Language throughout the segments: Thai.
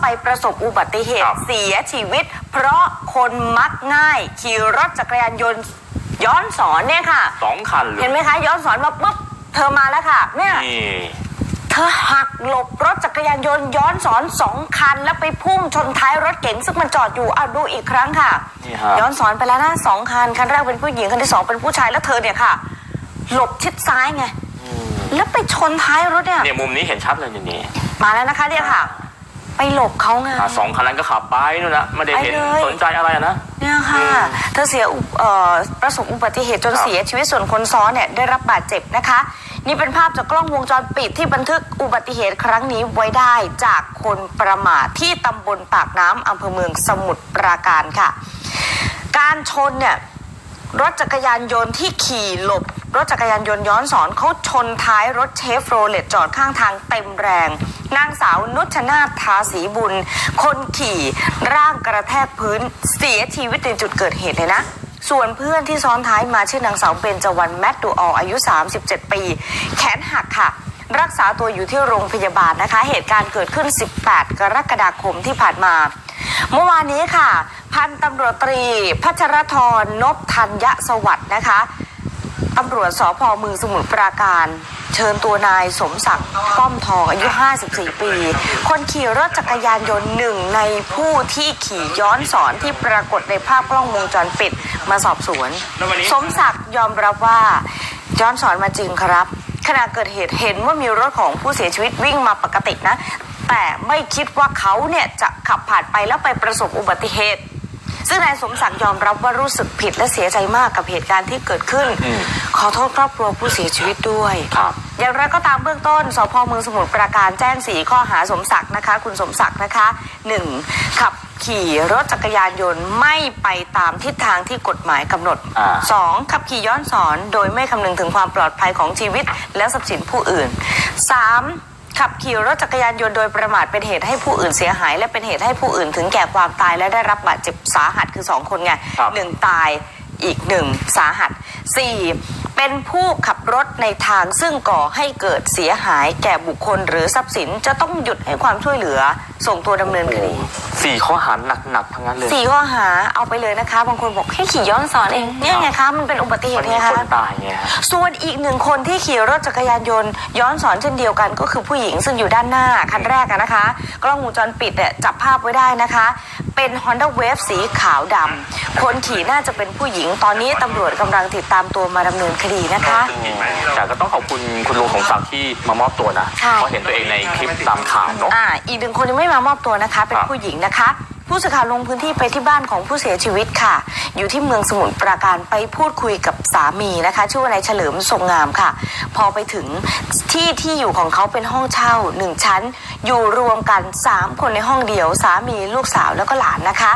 ไปประสบอุบัติเหคตุรับเสียชีวิต เพราะคนมักง่าย ขี่รถจักรยานยนต์ย้อนสอนเนี่ยค่ะสองคันเลเห็ยนไหมคะย้อนสอนมาปุ๊บเธอมาแล้วค่ะเนี่ยนี่เธอหักหลบรถจักรยานยนต์ย้อนสอนสองคัน แล้วไปพุ่งชนท้ายรถเก๋งซึ่งมันจอดอยู่เอาดูอีกครั้งค่ะนี่ฮะย้อนสอนไปแล้วนะสองคันคันแรกเป็นผู้หญิงคันที่สองเป็นผู้ชายแล้วเธอเนี่ยค่ะ หลบชิดซ้ายไงแล้วไปชนท้ายรถเนี่ยเนี่ยมุมนี้เห็นชัดเลยนี่นี่มาแล้วนะคะเนี่ยค่ะ ไปหลบเขาไง อะสองคันนั้นก็ขับไปนู่นนะไม่ได้เห็นไปเลย สนใจอะไรอะนะ เนี่ยค่ะ เธอเสียอุเอ่อประสบอุบัติเหตุจนครับเสียชีวิตส่วนคนซ้อนเนี่ยได้รับบาดเจ็บนะคะ นี่เป็นภาพจากกล้องวงจรปิดที่บันทึกอุบัติเหตุครั้งนี้ไว้ได้จากคนประมาทที่ตำบลปากน้ำอำเภอเมืองสมุทรปราการค่ะ การชนเนี่ยรถจักรยานยนต์ที่ขี่หลบ รถจักรยานยนต์ย้อนสอนเขาชนท้ายรถเชฟโรเลตจอดข้างทางเต็มแรง นางสาวนุชนาทาสีบุญ คนขี่ร่างกระแทกพื้นเสียชีวิตในจุดเกิดเหตุเลยนะ ส่วนเพื่อนที่ซ้อนท้ายมาชื่อนางสาวเบญจวรรณแมตดูอออายุ 37 ปี แขนหักค่ะรักษาตัวอยู่ที่โรงพยาบาลนะคะ เหตุการณ์เกิดขึ้น 18 กรกฎาคมที่ผ่านมา เมื่อวานนี้ค่ะ พันตำรวจตรี พัชรทรนพธัญญสวัสดิ์นะคะ ตำรวจสพเมืองสมุทรปราการ เชิญตัวนายสมศักดิ์ป้อมทองอายุ 54 ปี คนขี่รถจักรยานยนต์หนึ่งในผู้ที่ขี่ย้อนสอนที่ปรากฏในภาพกล้องวงจรปิดมาสอบสวนแล้ววันนี้สมศักดิ์ยอมรับว่าย้อนสอนมาจริงครับ ขณะเกิดเหตุเห็นว่ามีรถของผู้เสียชีวิตวิ่งมาปกตินะ แต่ไม่คิดว่าเขาเนี่ยจะขับผ่านไปแล้วไปประสบอุบัติเหตุ ซึ่งนายสมศักดิ์ยอมรับว่ารู้สึกผิดและเสียใจมากกับเหตุการณ์ที่เกิดขึ้นอืมขอโทษครอบครัวผู้เสียชีวิตด้วยครับอย่างไรก็ตามเบื้องต้นสพเมืองสมุทรปราการแจ้งสีข้อหาสมศักดิ์นะคะ คุณสมศักดิ์นะคะหนึ่งขับขี่รถจักรยานยนต์ไม่ไปตามทิศทางที่กฎหมายกำหนดอ่าสองขับขี่ย้อนสอนโดยไม่คำนึงถึงความปลอดภัยของชีวิตและทรัพย์สินผู้อื่นสาม ขับขี่รถจักรยานยนต์โดยประมาทเป็นเหตุให้ผู้อื่นเสียหาย และเป็นเหตุให้ผู้อื่นถึงแก่ความตายและได้รับบาดเจ็บสาหัสคือสองคนไงครับหนึ่งตายอีกหนึ่งสาหัสสี่ เป็นผู้ขับรถในทางซึ่งก่อให้เกิดเสียหายแก่บุคคลหรือทรัพย์สินจะต้องหยุดให้ความช่วยเหลือ ส่งตัวดำเนินคดีสี่ข้อหาหนักๆทั้งนั้นเลยสี่ข้อหาเอาไปเลยนะคะ บางคนบอกให้ขี่ย้อนสอนเองเนี่ยไงคะมันเป็นอุบัติเหมัตุนมีไงคคะนตายไงฮะส่วนอีกหนึ่งคนที่ขี่รถจักรยานยนต์ ย้อนสอนเช่นเดียวกันก็คือผู้หญิงซึ่งอยู่ด้านหน้าคันแรกอะนะคะ กล้องวงจรปิดเนี่ยจับภาพไว้ได้นะคะ เป็น Honda Wave สีขาวดำคนขี่น่าจะเป็นผู้หญิง ตอนนี้ตำรวจกำลังติดตามตัวมาดำเนินคดีนะคะ แต่ก็ต้องขอบคุณคุณลุงสมศักดิ์ที่มามอบตัวนะใช่ เพราะเห็นตัวเองในคลิปตามข่าวเนาะ อ่า อีกหนึ่งคนยังไม่มามอบตัวนะคะ เป็นครับ ผู้หญิงนะคะ ผู้สื่อข่าวลงพื้นที่ไปที่บ้านของผู้เสียชีวิตค่ะ อยู่ที่เมืองสมุทรปราการไปพูดคุยกับสามีนะคะ ชื่อว่านายเฉลิมทรงงามค่ะ พอไปถึงที่ที่อยู่ของเขาเป็นห้องเช่าหนึ่งชั้น อยู่รวมกันสามคนในห้องเดียว สามีลูกสาวแล้วก็หลานนะคะ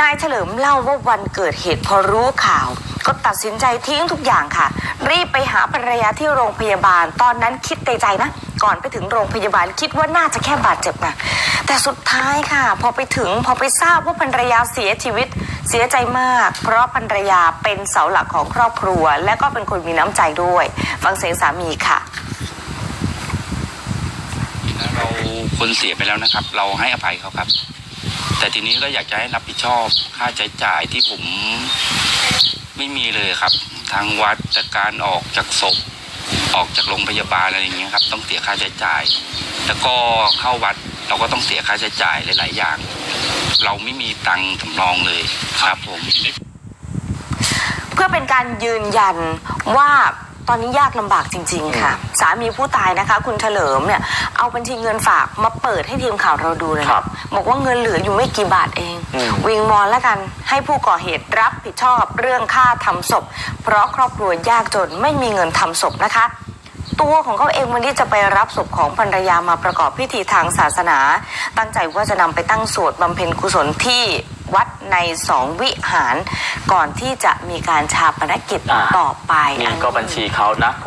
นายเฉลิมเล่าว่าวันเกิดเหตุพอรู้ข่าว ก็ตัดสินใจทิ้งทุกอย่างค่ะ รีบไปหาภรรยาที่โรงพยาบาล ตอนนั้นคิดในใจนะ ก่อนไปถึงโรงพยาบาลคิดว่าน่าจะแค่บาดเจ็บนะแต่สุดท้ายค่ะ พอไปถึงพอไปทราบว่าภรรยาเสียชีวิตเสียใจมาก เพราะภรรยาเป็นเสาหลักของครอบครัว และก็เป็นคนมีน้ำใจด้วย ฟังเสียงสามีค่ะเราคนเสียไปแล้วนะครับ เราให้อภัยเขาครับ แต่ทีนี้ก็อยากจะให้รับผิดชอบค่าใช้จ่ายที่ผมไม่มีเลยครับ ทางวัดจากการออกจากศพออกจากโรงพยาบาลอะไรอย่างเงี้ยครับ ต้องเสียค่าใช้จ่าย แล้วก็เข้าวัดเราก็ต้องเสียค่าใช้จ่ายหลาย ๆ อย่าง เราไม่มีตังค์สำรองเลยครับผม เพื่อเป็นการยืนยันว่า ตอนนี้ยากลำบากจริง ๆ ค่ะ สามีผู้ตายนะคะ คุณเฉลิมเนี่ยเอาบัญชีเงินฝากมาเปิดให้ทีมข่าวเราดูเลยนะครับบอกว่าเงินเหลืออยู่ไม่กี่บาทเอง อืม วิงมอนแล้วกันให้ผู้ก่อเหตุรับผิดชอบเรื่องค่าทำศพ เพราะครอบครัวยากจนไม่มีเงินทำศพนะคะ ตัวของเขาเองวันนี้จะไปรับศพของภรรยามาประกอบพิธีทางศาสนา ตั้งใจว่าจะนำไปตั้งสวดบำเพ็ญกุศลที่ วัดในสองวิหารก่อนที่จะมีการชาปนกิจอ่าต่อไปนี่ก็บัญชีเขานะ